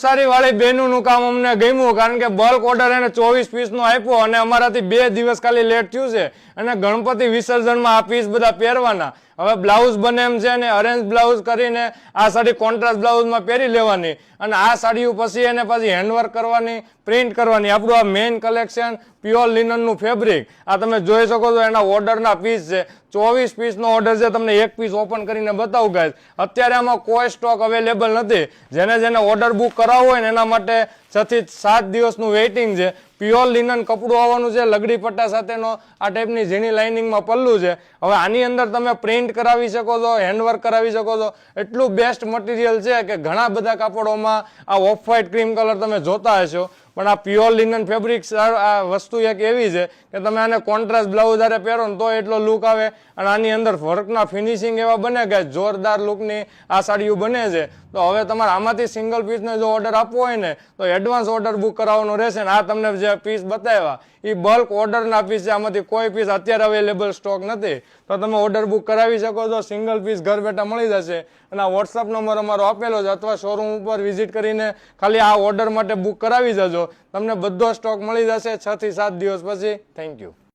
સારી વાળી બેનું કામ અમને ગમ્યું કારણ કે બલ્ક ઓર્ડર એને ચોવીસ પીસ નો આપ્યો અને અમારાથી બે દિવસ ખાલી લેટ થયું છે. અને ગણપતિ વિસર્જનમાં આ પીસ બધા પહેરવાના. હવે બ્લાઉઝ બને એમ છે ને અરેન્જ બ્લાઉઝ કરીને આ સાડી કોન્ટ્રાસ્ટ બ્લાઉઝમાં પહેરી લેવાની. અને આ સાડી પછી એને પછી હેન્ડવર્ક કરવાની પ્રિન્ટ કરવાની. આપણું આ મેઇન કલેક્શન પ્યોર લિનનનું ફેબ્રિક આ તમે જોઈ શકો છો એના ઓર્ડરના પીસ છે. ચોવીસ પીસનો ઓર્ડર છે. તમને એક પીસ ઓપન કરીને બતાવું ગાઈસ અત્યારે આમાં કોઈ સ્ટોક અવેલેબલ નથી. જેને જેને ઓર્ડર બુક કરાવવો હોય ને એના માટે છથી સાત દિવસનું વેઇટિંગ છે. પ્યોર લિનન કપડું આવવાનું છે. લગડી પટ્ટા સાથેનો આ ટાઈપની ઝીણી લાઇનિંગમાં પલ્લું છે. હવે આની અંદર તમે પ્રિન્ટ કરાવી શકો છો હેન્ડવર્ક કરાવી શકો છો. એટલું બેસ્ટ મટીરિયલ છે કે ઘણા બધા કાપડોમાં આ ઓફ વ્હાઇટ ક્રીમ કલર તમે જોતા હશો. પણ આ પ્યોર લિનન ફેબ્રિક આ વસ્તુ એક એવી છે કે તમે આને કોન્ટ્રાસ્ટ બ્લાઉઝ જ્યારે પહેરો ને તો એટલો લુક આવે. અને આની અંદર વર્કના ફિનિશિંગ એવા બને કે જોરદાર લુકની આ સાડીઓ બને છે. તો હવે તમારે આમાંથી સિંગલ પીસને જો ઓર્ડર આપવો હોય ને, તો એડવાન્સ ઓર્ડર બુક કરાવવાનો રહેશે ને આ તમને જે પીસ બતાવ્યા એ બલ્ક ઓર્ડરના પીસ છે. આમાંથી કોઈ પીસ અત્યારે અવેલેબલ સ્ટોક નથી. તો તમે ઓર્ડર બુક કરાવી શકો છો સિંગલ પીસ ઘર બેઠા મળી જશે. અને આ વોટ્સઅપ નંબર અમારો આપેલો છે, અથવા શોરૂમ ઉપર વિઝિટ કરીને ખાલી આ ઓર્ડર માટે બુક કરાવી જજો. તમને બધો સ્ટોક મળી જશે છ થી સાત દિવસ પછી. Thank you